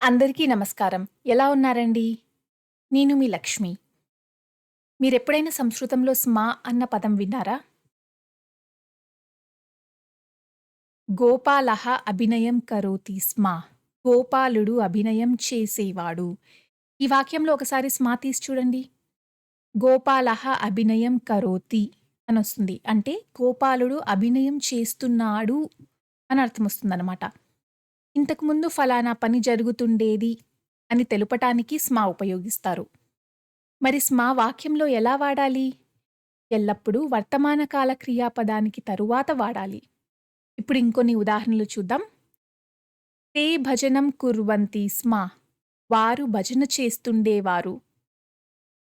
అందరికీ నమస్కారం. ఎలా ఉన్నారండి? నేను మీ లక్ష్మి. మీరెప్పుడైనా సంస్కృతంలో స్మా అన్న పదం విన్నారా? గోపాలః అభినయం కరోతి స్మా గోపాలుడు అభినయం చేసేవాడు. ఈ వాక్యంలో ఒకసారి 'స్మ' తీసి చూడండి. గోపాలః అభినయం కరోతి అనొస్తుంది. అంటే గోపాలుడు అభినయం చేస్తున్నాడు అని అర్థం అర్థమొస్తుందనమాట. ఇంతకుముందు ఫలానా పని జరుగుతుండేది అని తెలుపటానికి 'స్మ' ఉపయోగిస్తారు. మరి స్మా వాక్యంలో ఎలా వాడాలి? ఎల్లప్పుడూ వర్తమాన కాల క్రియాపదానికి తరువాత వాడాలి. ఇప్పుడు ఇంకొన్ని ఉదాహరణలు చూద్దాం. తే భజనం కుర్వంతి స్మ. వారు భజన చేస్తుండేవారు.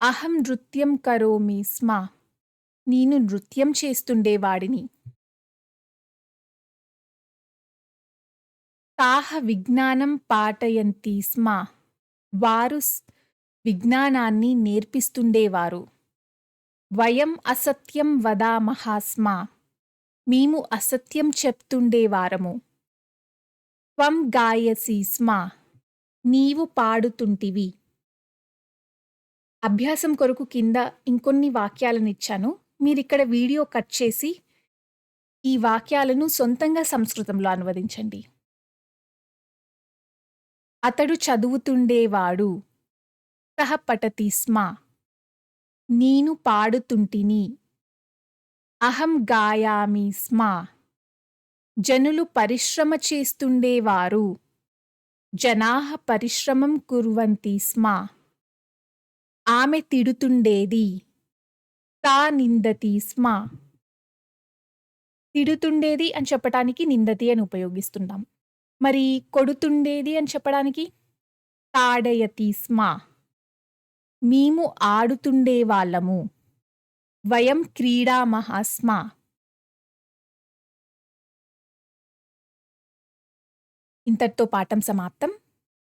అహం నృత్యం కరోమి స్మ. నేను నృత్యం చేస్తుండేవాడిని. తాహ విజ్ఞానం పాఠయంతి స్మ. వారు విజ్ఞానాన్ని నేర్పిస్తుండేవారు. వయం అసత్యం వదామః స్మ. మేము అసత్యం చెప్తుండేవారము. త్వం గాయసి స్మ. నీవు పాడుతుంటివి. అభ్యాసం కొరకు కింద ఇంకొన్ని వాక్యాలను ఇచ్చాను మీరిక్కడ వీడియో కట్ చేసి ఈ వాక్యాలను సొంతంగా సంస్కృతంలో అనువదించండి. అతడు చదువుతుండేవాడు. సః పఠతి స్మ. నేను పాడుతుంటిని. అహం గాయామి స్మ. జనులు పరిశ్రమ చేస్తుండేవారు. జనాహ పరిశ్రమం కుర్వంతి స్మ. ఆమె తిడుతుండేది. తా నిందతి స్మ. తిడుతుండేది అని చెప్పటానికి నిందతి అని ఉపయోగిస్తున్నాం. మరి కొడుతుండేది అని చెప్పడానికి తాడయతి స్మ. మేము ఆడుతుండేవాళ్ళము. వయం క్రీడామహ స్మ. ఇంతటితో పాఠం సమాప్తం.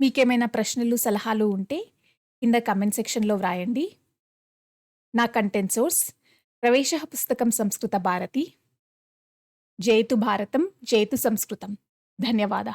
మీకేమైనా ప్రశ్నలు, సలహాలు ఉంటే కింద కమెంట్ సెక్షన్‌లో వ్రాయండి. నా కంటెంట్ సోర్స్ ప్రవేశ పుస్తకం సంస్కృత భారతి. జయతు భారతం జయతు సంస్కృతం. धन्यवाद।